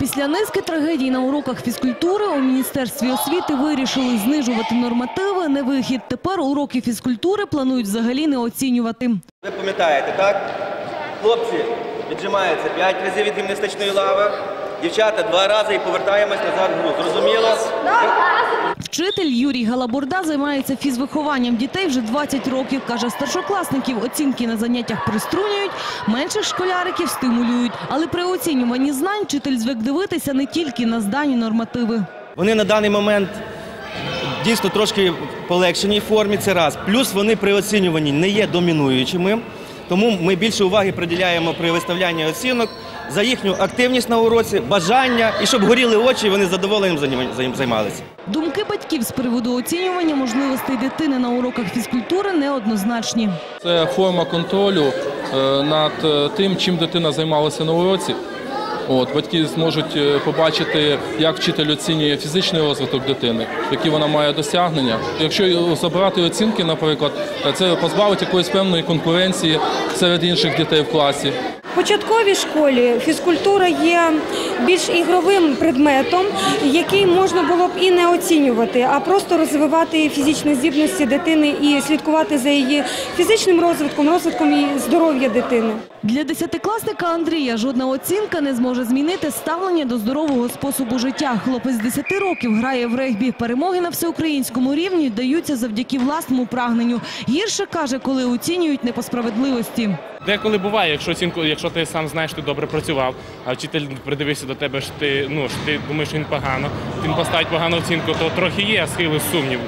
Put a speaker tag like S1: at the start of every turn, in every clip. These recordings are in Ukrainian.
S1: Після низки трагедій на уроках фізкультури у Міністерстві освіти вирішили знижувати нормативи. Не вихід. Тепер уроки фізкультури планують взагалі не оцінювати.
S2: Ви пам'ятаєте, так? Хлопці віджимаються п'ять разів від гімнастичної лави, дівчата два рази і повертаємось назад в гру. Зрозуміло?
S1: Вчитель Юрій Галабурда займається фізвихованням дітей вже 20 років. Каже, старшокласників оцінки на заняттях приструнюють, менших школяриків стимулюють. Але при оцінюванні знань вчитель звик дивитися не тільки на здані нормативи.
S2: Вони на даний момент дійсно трошки в полегшеній формі, це раз. Плюс вони при оцінюванні не є домінуючими, тому ми більше уваги приділяємо при виставлянні оцінок за їхню активність на уроці, бажання і щоб горіли очі, і вони задоволенням занім- займалися.
S1: Думки батьків з приводу оцінювання можливостей дитини на уроках фізкультури неоднозначні.
S3: Це форма контролю е, над е, тим, чим дитина займалася на уроці. От, батьки зможуть е, побачити, як вчитель оцінює фізичний розвиток дитини, які вона має досягнення. Якщо забрати оцінки, наприклад, це позбавить якоїсь певної конкуренції серед інших дітей в класі.
S4: В початковій школі фізкультура є більш ігровим предметом, який можна було б і не оцінювати, а просто розвивати фізичні здібності дитини і слідкувати за її фізичним розвитком, розвитком і здоров'я дитини.
S1: Для десятикласника Андрія жодна оцінка не зможе змінити ставлення до здорового способу життя. Хлопець 10 років грає в регбі. Перемоги на всеукраїнському рівні даються завдяки власному прагненню. Гірше каже, коли оцінюють не по справедливості.
S5: Деколи буває, якщо оцінку, якщо ти сам знаєш, ти добре працював, а вчитель придивився до тебе, що ти ну що ти думаєш, що він погано, він поставить погану оцінку, то трохи є схили сумніву,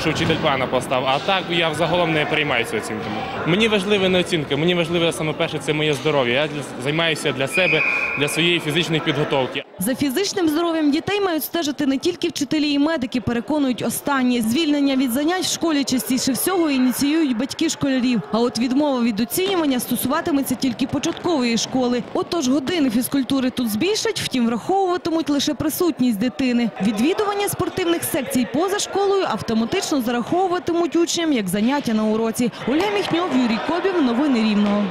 S5: що вчитель погано поставив. А так я взагалом не приймаюся оцінками. Мені важлива не оцінка, мені важливе саме перше це моє здоров'я. Я займаюся для себе, для своєї фізичної підготовки.
S1: За фізичним здоров'ям дітей мають стежити не тільки вчителі і медики, переконують останні. Звільнення від занять в школі частіше всього ініціюють батьки школярів. А от відмова від оцінювання стосуватиметься тільки початкової школи. Отож години фізкультури тут збільшать, втім враховуватимуть лише присутність дитини. Відвідування спортивних секцій поза школою автоматично зараховуватимуть учням як заняття на уроці. Оля Міхньов, Юрій Кобів. Новини Рівного.